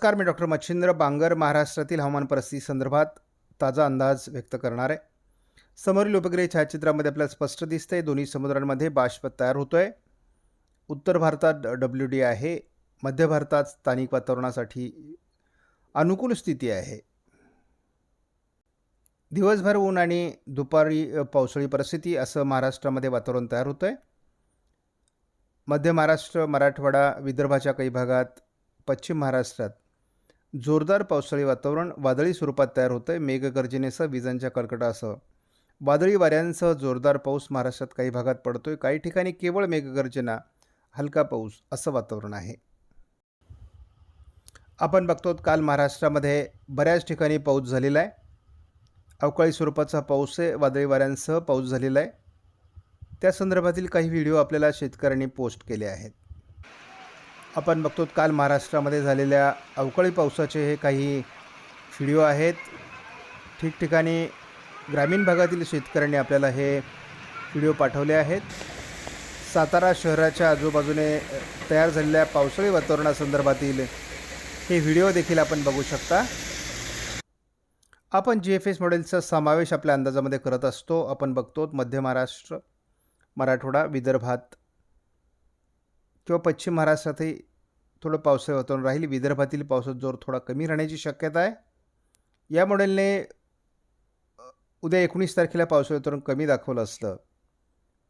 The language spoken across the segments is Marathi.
नमस्कार मी डॉक्टर मच्छिंद्र बांगर महाराष्ट्रातील हवामान परिस्थिती संदर्भात ताजा अंदाज व्यक्त करणार आहे. समोरील उपग्रह छायाचित्रामध्ये आपल्याला स्पष्ट दिसतंय दोन्ही समुद्रांमध्ये बाष्प तयार होतोय. उत्तर भारतात डब्ल्यू डी आहे मध्य भारतात स्थानिक वातावरणासाठी अनुकूल स्थिती आहे. दिवसभर ऊन आणि दुपारी पावसाळी परिस्थिती असं महाराष्ट्रामध्ये वातावरण तयार होतं आहे मध्य महाराष्ट्र मराठवाडा विदर्भाच्या काही भागात पश्चिम महाराष्ट्रात जोरदार पावसाळी वातावरण वादळी स्वरूपात तयार होतं आहे मेघगर्जनेसह विजांच्या कडकडासह वादळी वाऱ्यांसह जोरदार पाऊस महाराष्ट्रात काही भागात पडतोय काही ठिकाणी केवळ मेघगर्जना हलका पाऊस असं वातावरण आहे. आपण बघतो काल महाराष्ट्रामध्ये बऱ्याच ठिकाणी पाऊस झालेला आहे. अवकाळी स्वरूपाचा पाऊस आहे वादळी वाऱ्यांसह पाऊस झालेला आहे. त्या संदर्भातील काही व्हिडिओ आपल्याला शेतकऱ्यांनी पोस्ट केले आहेत. आपण बघतो काल महाराष्ट्रामध्ये झालेल्या अवकाळी पावसाचे हे काही व्हिडिओ आहेत. ठिकठिकाणी ग्रामीण भागातील शेतकऱ्यांनी आपल्याला हे व्हिडिओ पाठवले आहेत. सातारा शहराच्या आजूबाजूने तयार झालेल्या पावसाळी वातावरणासंदर्भातील हे व्हिडिओ देखील आपण बघू शकता. आपण जी एफ एस मॉडेलचा समावेश आपल्या अंदाजामध्ये करत असतो. आपण बघतो मध्य महाराष्ट्र मराठवाडा विदर्भात किंवा पश्चिम महाराष्ट्रातही थोडं पावसाळी वातावरण राहील. विदर्भातील पावसाचा जोर थोडा कमी राहण्याची शक्यता आहे. या मॉडेलने उद्या एकोणीस तारखेला पावसाळी वातावरण कमी दाखवलं असलं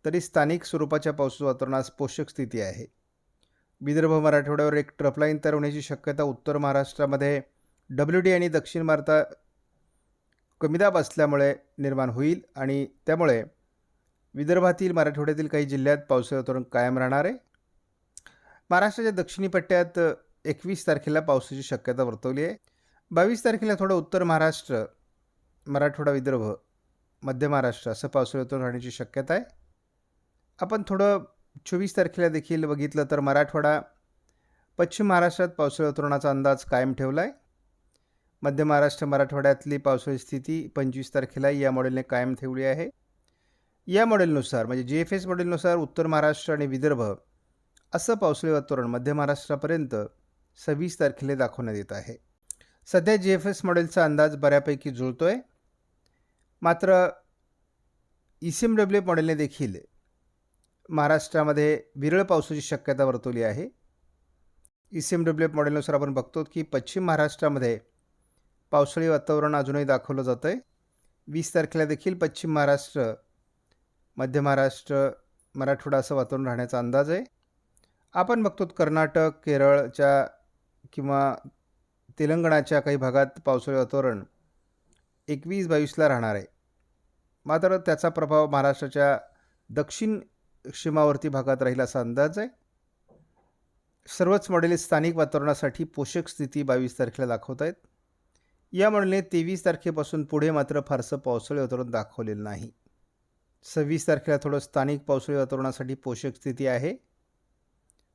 तरी स्थानिक स्वरूपाच्या पावसाचं वातावरणास पोषक स्थिती आहे. विदर्भ मराठवाड्यावर एक ट्रफलाईन तयार होण्याची शक्यता उत्तर महाराष्ट्रामध्ये डब्ल्यू डी आणि दक्षिण भारतात कमी दाब असल्यामुळे निर्माण होईल आणि त्यामुळे विदर्भातील मराठवाड्यातील काही जिल्ह्यात पावसाळी वातावरण कायम राहणार आहे. महाराष्ट्राच्या दक्षिणी पट्ट्यात एकवीस तारखेला पावसाची शक्यता वर्तवली आहे. बावीस तारखेला थोडं उत्तर महाराष्ट्र मराठवाडा विदर्भ मध्य महाराष्ट्र असं पावसाळी वातावरण राहण्याची शक्यता आहे. आपण थोडं चोवीस तारखेला देखील बघितलं तर मराठवाडा पश्चिम महाराष्ट्रात पावसाळी उतरवण्याचा अंदाज कायम ठेवला आहे. मध्य महाराष्ट्र मराठवाड्यातली पावसाळी स्थिती पंचवीस तारखेला या मॉडेलने कायम ठेवली आहे. या मॉडेलनुसार म्हणजे जी एफ एस मॉडेलनुसार उत्तर महाराष्ट्र आणि विदर्भ असं पावसाळी वातावरण मध्य महाराष्ट्रापर्यंत सव्वीस तारखेला दाखवण्यात येत आहे. सध्या जी एफ एस मॉडेलचा अंदाज बऱ्यापैकी जुळतो आहे मात्र ई सी एम डब्ल्यू मॉडेलने देखील महाराष्ट्रामध्ये विरळ पावसाची शक्यता वर्तवली आहे. ई सी एम डब्ल्यू मॉडेलनुसार आपण बघतो की पश्चिम महाराष्ट्रामध्ये पावसाळी वातावरण अजूनही दाखवलं जातं आहे वीस तारखेला देखील पश्चिम महाराष्ट्र मध्य महाराष्ट्र मराठवाडा असं वातावरण राहण्याचा अंदाज आहे. आपण बघतो कर्नाटक केरळच्या किंवा तेलंगणाच्या काही भागात पावसाळी वातावरण एकवीस बावीसला राहणार आहे. मात्र त्याचा प्रभाव महाराष्ट्राच्या दक्षिण सीमावर्ती भागात राहील असा अंदाज आहे. सर्वच मॉडेल स्थानिक वातावरणासाठी पोषक स्थिती बावीस तारखेला दाखवत आहेत. या मॉडेलने तेवीस तारखेपासून पुढे मात्र फारसं पावसाळी वातावरण दाखवलेलं नाही. सव्वीस तारखेला थोडं स्थानिक पावसाळी वातावरणासाठी पोषक स्थिती आहे.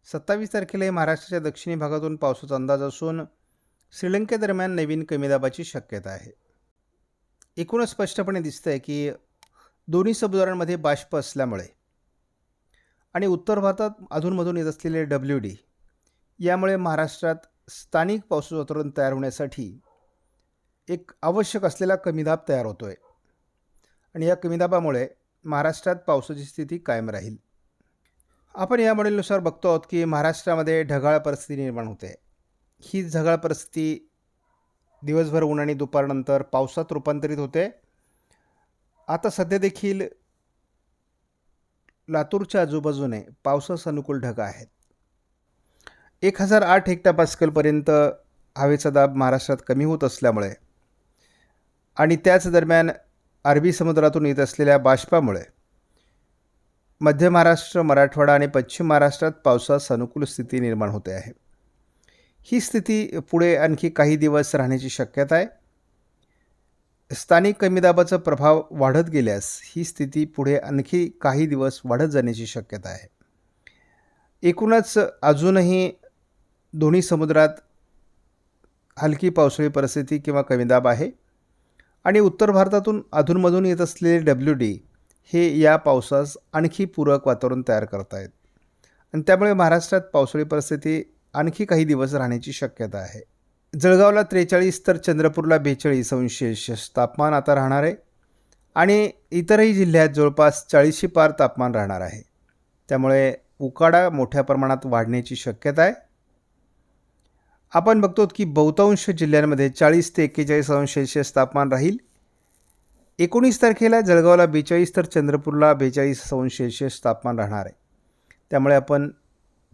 सत्तावीस तारखेला हे महाराष्ट्राच्या दक्षिणी भागातून पावसाचा अंदाज असून श्रीलंकेदरम्यान नवीन कमी दाबाची शक्यता आहे. एकूणच स्पष्टपणे दिसतं आहे की दोन्ही समुद्रांमध्ये बाष्प असल्यामुळे आणि उत्तर भारतात अधूनमधून येत असलेले डब्ल्यू डी यामुळे महाराष्ट्रात स्थानिक पावसाचं वातावरण तयार होण्यासाठी एक आवश्यक असलेला कमीदाब तयार होतो आहे आणि या कमीदाबामुळे महाराष्ट्रात पावसाची स्थिती कायम राहील. आपण या मॉडेलनुसार बघतो आहोत की महाराष्ट्रामध्ये ढगाळ परिस्थिती निर्माण होते. ही ढगाळ परिस्थिती दिवसभर ऊन आणि दुपारनंतर पावसात रूपांतरित होते. आता सध्या देखील लातूरच्या आजूबाजूने पावसास अनुकूल ढग आहेत. एक हजार आठ हेक्टापास्कलपर्यंत हवेचा दाब महाराष्ट्रात कमी होत असल्यामुळे आणि त्याच दरम्यान अरबी समुद्रातून येत असलेल्या बाष्पामुळे मध्य महाराष्ट्र मराठवाडा आणि पश्चिम महाराष्ट्रात पावसास अनुकूल स्थिती निर्माण होते आहे. ही स्थिती पुढे आणखी काही दिवस राहण्याची शक्यता आहे. स्थानिक कमी दाबाचा प्रभाव वाढत गेल्यास ही स्थिती पुढे आणखी काही दिवस वाढत जाण्याची शक्यता आहे. एकूणच अजूनही दोन्ही समुद्रात हलकी पावसाळी परिस्थिती किंवा कमी दाब आहे. आणि उत्तर भारतातून अधूनमधून येत असलेले डब्ल्यू डी हे या पावसास आणखी पूरक वातावरण तयार करत आहेत आणि त्यामुळे महाराष्ट्रात पावसाळी परिस्थिती आणखी काही दिवस राहण्याची शक्यता आहे. जळगावला त्रेचाळीस तर चंद्रपूरला बेचाळीस अंशेष तापमान आता राहणार आहे. आणि इतरही जिल्ह्यात जवळपास चाळीसशे पार तापमान राहणार आहे. त्यामुळे उकाडा मोठ्या प्रमाणात वाढण्याची शक्यता आहे. आपण बघतो की बहुतांश जिल्ह्यांमध्ये चाळीस ते एक्केचाळीस अंश तापमान राहील. एकोणीस तारखेला जळगावला बेचाळीस तर चंद्रपूरला बेचाळीस अंश तापमान राहणार आहे. त्यामुळे आपण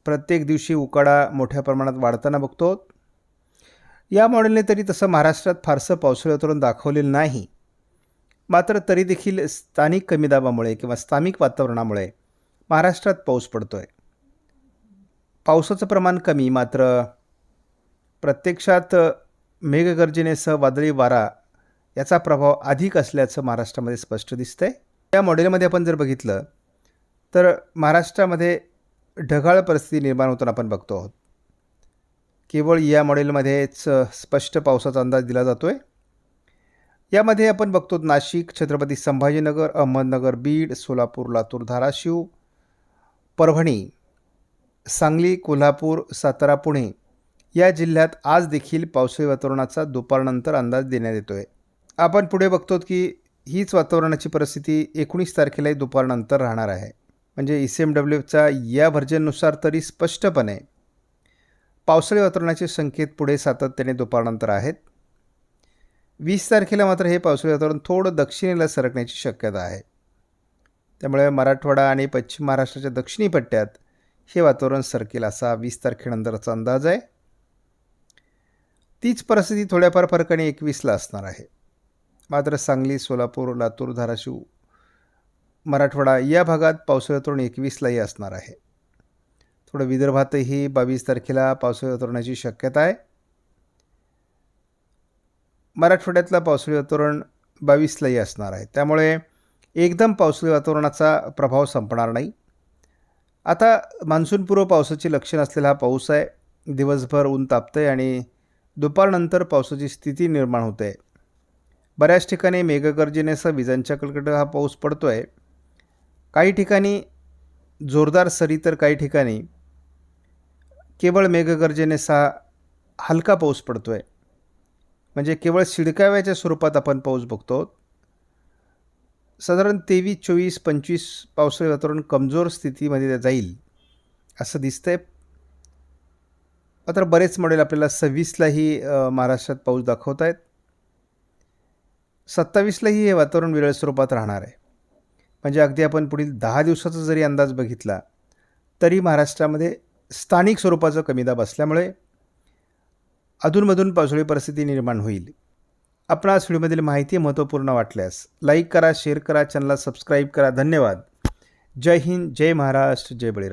प्रत्येक दिवशी उकाडा मोठ्या प्रमाणात वाढताना बघतो. या मॉडेलने तरी तसं महाराष्ट्रात फारसं पावसाळी वातावरण दाखवलेलं नाही. मात्र तरी देखील स्थानिक कमी दाबामुळे किंवा स्थानिक वातावरणामुळे महाराष्ट्रात पाऊस पडतो आहे पावसाचं प्रमाण कमी मात्र प्रत्यक्षात मेघगर्जनेसह वादळी वारा याचा प्रभाव अधिक असल्याचं महाराष्ट्रामध्ये स्पष्ट दिसतं आहे या मॉडेलमध्ये आपण जर बघितलं तर महाराष्ट्रामध्ये ढगाळ परिस्थिती निर्माण होताना आपण बघतो आहोत. केवळ या मॉडेलमध्येच स्पष्ट पावसाचा अंदाज दिला जातो आहे यामध्ये आपण बघतो नाशिक छत्रपती संभाजीनगर अहमदनगर बीड सोलापूर लातूर धाराशिव परभणी सांगली कोल्हापूर सातारा पुणे या जिल्ह्यात आज देखील पावसाळी वातावरणाचा दुपारनंतर अंदाज देण्यात येतो आहे आपण पुढे बघतो की हीच वातावरणाची परिस्थिती एकोणीस तारखेलाही दुपारनंतर राहणार आहे. म्हणजे ई सी एम डब्ल्यूचा या व्हर्जननुसार तरी स्पष्टपणे पावसाळी वातावरणाचे संकेत पुढे सातत्याने दुपारनंतर आहेत. वीस तारखेला मात्र हे पावसाळी वातावरण थोडं दक्षिणेला सरकण्याची शक्यता आहे. त्यामुळे मराठवाडा आणि पश्चिम महाराष्ट्राच्या दक्षिणी पट्ट्यात हे वातावरण सरकेल असा वीस तारखेनंतरचा अंदाज आहे. तीच परिस्थिती थोड्याफार फरकाने एकवीसला असणार आहे. मात्र सांगली सोलापूर लातूर धाराशिव मराठवाडा या भागात पावसाळी वातावरण एकवीसलाही असणार आहे. थोडं विदर्भातही बावीस तारखेला पावसाळी वातावरणाची शक्यता आहे. मराठवाड्यातलं पावसाळी वातावरण बावीसलाही असणार आहे. त्यामुळे एकदम पावसाळी वातावरणाचा प्रभाव संपणार नाही. आता मान्सूनपूर्व पावसाची लक्षण असलेला हा पाऊस आहे. दिवसभर ऊन तापतं आहे आणि दुपारनंतर पावसाची स्थिती निर्माण होते. आहे बऱ्याच ठिकाणी मेघगर्जनेसह विजांच्या कडकड हा पाऊस पडतो आहे काही ठिकाणी जोरदार सरी तर काही ठिकाणी केवळ मेघगर्जनेसह हलका पाऊस पडतो आहे म्हणजे केवळ शिडकाव्याच्या स्वरूपात आपण पाऊस बघतो. साधारण तेवीस चोवीस पंचवीस पावसाळी वातावरण कमजोर स्थितीमध्ये जाईल असं दिसतंय. मात्र बरेच मॉडेल आपल्याला सव्वीसलाही महाराष्ट्रात पाऊस दाखवत आहेत सत्तावीसलाही हे वातावरण विरळ स्वरूपात राहणार आहे. म्हणजे अगदी आपण पुढील दहा दिवसाचा जरी अंदाज बघितला तरी महाराष्ट्रामध्ये स्थानिक स्वरूपाचा कमी दाब असल्यामुळे अधूनमधून पावसाळी परिस्थिती निर्माण होईल. आपणास व्हिडिओमधील माहिती महत्त्वपूर्ण वाटल्यास लाईक करा शेअर करा चॅनलला सबस्क्राईब करा. धन्यवाद. जय हिंद जय महाराष्ट्र जय बळीराम.